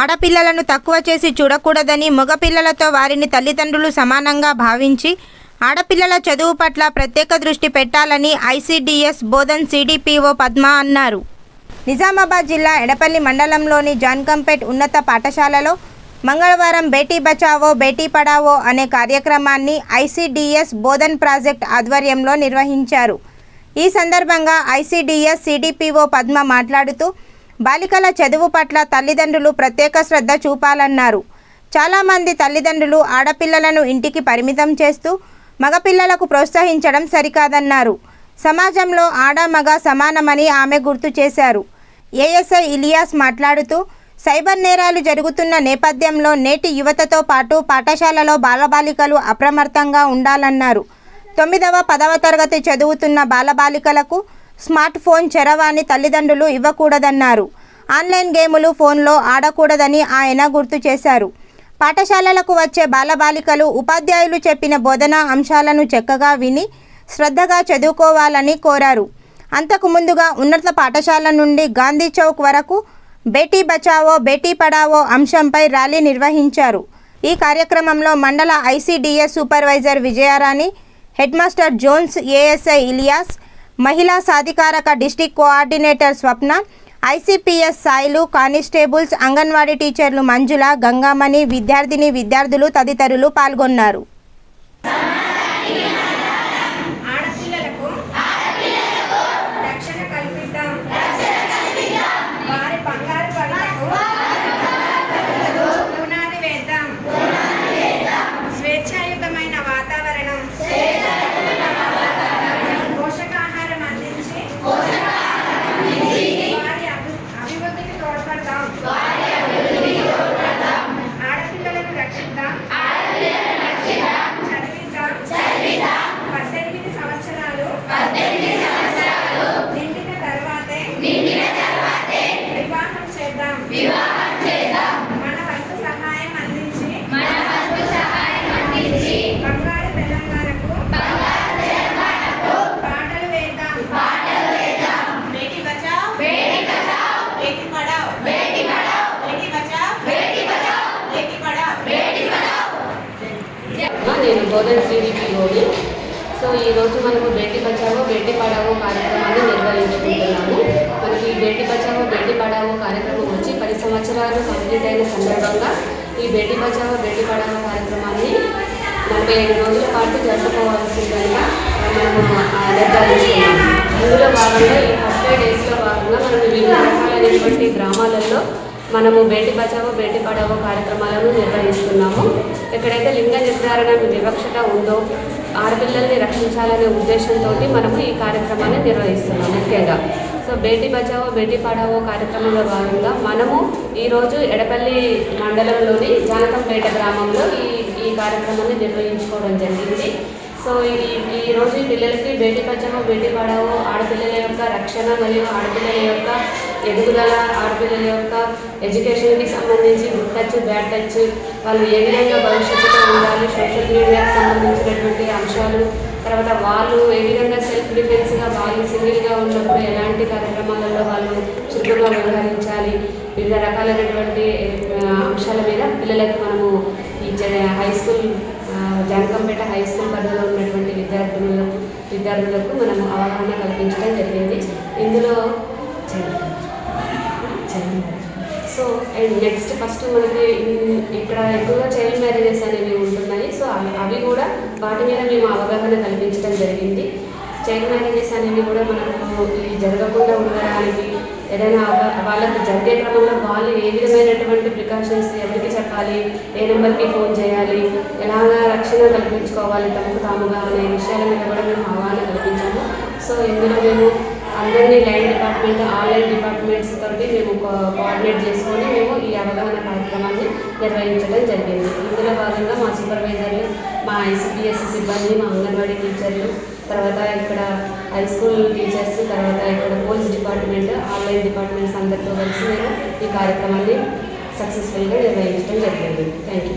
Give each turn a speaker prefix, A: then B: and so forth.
A: ఆడపిల్లలను తక్కువ చేసి చూడకూడదని మగపిల్లలతో వారిని తల్లిదండ్రులు సమానంగా భావించి ఆడపిల్లల చదువు పట్ల ప్రత్యేక దృష్టి పెట్టాలని ఐసీడీఎస్ బోధన్ సిడిపిఓ పద్మ అన్నారు. నిజామాబాద్ జిల్లా ఎడపల్లి మండలంలోని జాన్కంపేట్ ఉన్నత పాఠశాలలో మంగళవారం బేటీ బచావో బేటీ పడావో అనే కార్యక్రమాన్ని ఐసీడీఎస్ బోధన్ ప్రాజెక్ట్ ఆధ్వర్యంలో నిర్వహించారు. ఈ సందర్భంగా ఐసీడీఎస్ సిడిపిఓ పద్మ మాట్లాడుతూ బాలికల చదువు పట్ల తల్లిదండ్రులు ప్రత్యేక శ్రద్ధ చూపాలన్నారు. చాలామంది తల్లిదండ్రులు ఆడపిల్లలను ఇంటికి పరిమితం చేస్తూ మగపిల్లలకు ప్రోత్సహించడం సరికాదన్నారు. సమాజంలో ఆడ మగ సమానమని ఆమె గుర్తు చేశారు. ఏఎస్ఐ ఇలియాస్ మాట్లాడుతూ సైబర్ నేరాలు జరుగుతున్న నేపథ్యంలో నేటి యువతతో పాటు పాఠశాలలో బాలబాలికలు అప్రమత్తంగా ఉండాలన్నారు. తొమ్మిదవ పదవ తరగతి చదువుతున్న బాలబాలికలకు స్మార్ట్ ఫోన్ చరవాణి తల్లిదండ్రులు ఇవ్వకూడదన్నారు. ఆన్లైన్ గేములు ఫోన్లో ఆడకూడదని ఆయన గుర్తు చేశారు. పాఠశాలలకు వచ్చే బాలబాలికలు ఉపాధ్యాయులు చెప్పిన బోధనా అంశాలను చక్కగా విని శ్రద్ధగా చదువుకోవాలని కోరారు. అంతకు ముందుగా ఉన్నత పాఠశాల నుండి గాంధీ చౌక్ వరకు బేటీ బచావో బేటీ పడావో అంశంపై ర్యాలీ నిర్వహించారు. ఈ కార్యక్రమంలో మండల ICDS supervisor Vijayarani head master Jones ASI Ilyas మహిళా సాధికారక district coordinator Swapna ICPS Sailu constables anganwadi టీచర్లు మంజుల గంగామణి విద్యార్థిని విద్యార్థులు తదితరులు పాల్గొన్నారు.
B: నేను బోధన్ గోడి సో ఈరోజు మనము బేటీ బచావో బేటీ పడావో కార్యక్రమాన్ని నిర్వహించుకుంటున్నాము. మనకి ఈ బేటీ బచావో బేటీ పడావో కార్యక్రమం వచ్చి పది సంవత్సరాలు కంప్లీట్ అయిన సందర్భంగా ఈ బేటీ బచావో బేటీ పడావో కార్యక్రమాన్ని నలభై ఐదు రోజుల పాటు జరుపుకోవాల్సిందిగా మనము నిర్ధారించుకున్నాము. అందులో భాగంగా ఈ ఫస్ట్ డేస్లో భాగంగా మనం వివిధ రకాలైనటువంటి గ్రామాలలో మనము బేటీ బచావో బేటీ పడావో కార్యక్రమాలను నిర్వహిస్తున్నాము. ఎక్కడైతే లింగ నిర్ధారణ వివక్షత ఉందో ఆడపిల్లల్ని రక్షించాలనే ఉద్దేశంతో మనము ఈ కార్యక్రమాన్ని నిర్వహిస్తున్నాం ముఖ్యంగా. సో బేటీ బచావో బేటీ పడావో కార్యక్రమంలో భాగంగా మనము ఈరోజు ఎడపల్లి మండలంలోని జానకంపేట గ్రామంలో ఈ ఈ కార్యక్రమాన్ని నిర్వహించుకోవడం జరిగింది. సో ఈ ఈరోజు రోజు పిల్లలకి బేటీ బచావో బేటీ పడావో ఆడపిల్లల యొక్క రక్షణ మరియు ఆడపిల్లల యొక్క ఎదుగుదల ఆడపిల్లల యొక్క ఎడ్యుకేషన్కి సంబంధించి గుడ్ టచ్ బ్యాడ్ టచ్ వాళ్ళు ఏ విధంగా భవిష్యత్తులో ఉండాలి సోషల్ మీడియాకి సంబంధించినటువంటి అంశాలు తర్వాత వాళ్ళు ఏ విధంగా సెల్ఫ్ డిఫెన్స్గా వాళ్ళు సింగిల్గా ఉన్నప్పుడు ఎలాంటి కార్యక్రమాలలో వాళ్ళు చురుకుగా వ్యవహరించాలి వివిధ రకాలైనటువంటి అంశాల మీద పిల్లలకు మనము ఈ high school Janakampet high school పరిధిలో ఉన్నటువంటి విద్యార్థులకు విద్యార్థులకు మనము అవగాహన కల్పించడం జరిగింది. ఇందులో అండ్ నెక్స్ట్ ఫస్ట్ మనకి ఇక్కడ ఎక్కువగా చైల్డ్ మ్యారేజెస్ అనేవి ఉంటున్నాయి. సో అవి- అవి కూడా వాటి మీద మేము అవగాహన కల్పించడం జరిగింది. చైల్డ్ మ్యారేజెస్ అనేవి కూడా మనకు ఇవి జరగకుండా ఉండడానికి ఏదైనా వాళ్ళకి జరిగే క్రమంలో వాళ్ళు ఏ విధమైనటువంటి ప్రికాషన్స్ ఎవరికి చెప్పాలి ఏ నెంబర్కి ఫోన్ చేయాలి ఎలాగా రక్షణ కల్పించుకోవాలి తమకు తాముగా అనే విషయాల మీద కూడా మేము అవగాహన కల్పించాము. సో ఇందులో మేము అందరినీ లైన్ డిపార్ట్మెంట్ ఆన్లైన్ డిపార్ట్మెంట్స్ మేము కో- కోఆర్డినేట్ చేసుకొని మేము ఈ అవగాహన కార్యక్రమాన్ని నిర్వహించడం జరిగింది. ఇందులో భాగంగా మా సూపర్వైజర్లు మా ఐసిపిఎస్ సిబ్బంది మా అంగన్వాడీ టీచర్లు తర్వాత ఇక్కడ హై స్కూల్ టీచర్స్ తర్వాత ఇక్కడ పోలీస్ డిపార్ట్మెంట్ ఆన్లైన్ డిపార్ట్మెంట్స్ అందరితో కలిసి మేము ఈ కార్యక్రమాన్ని సక్సెస్ఫుల్గా నిర్వహించడం జరిగింది. Thank you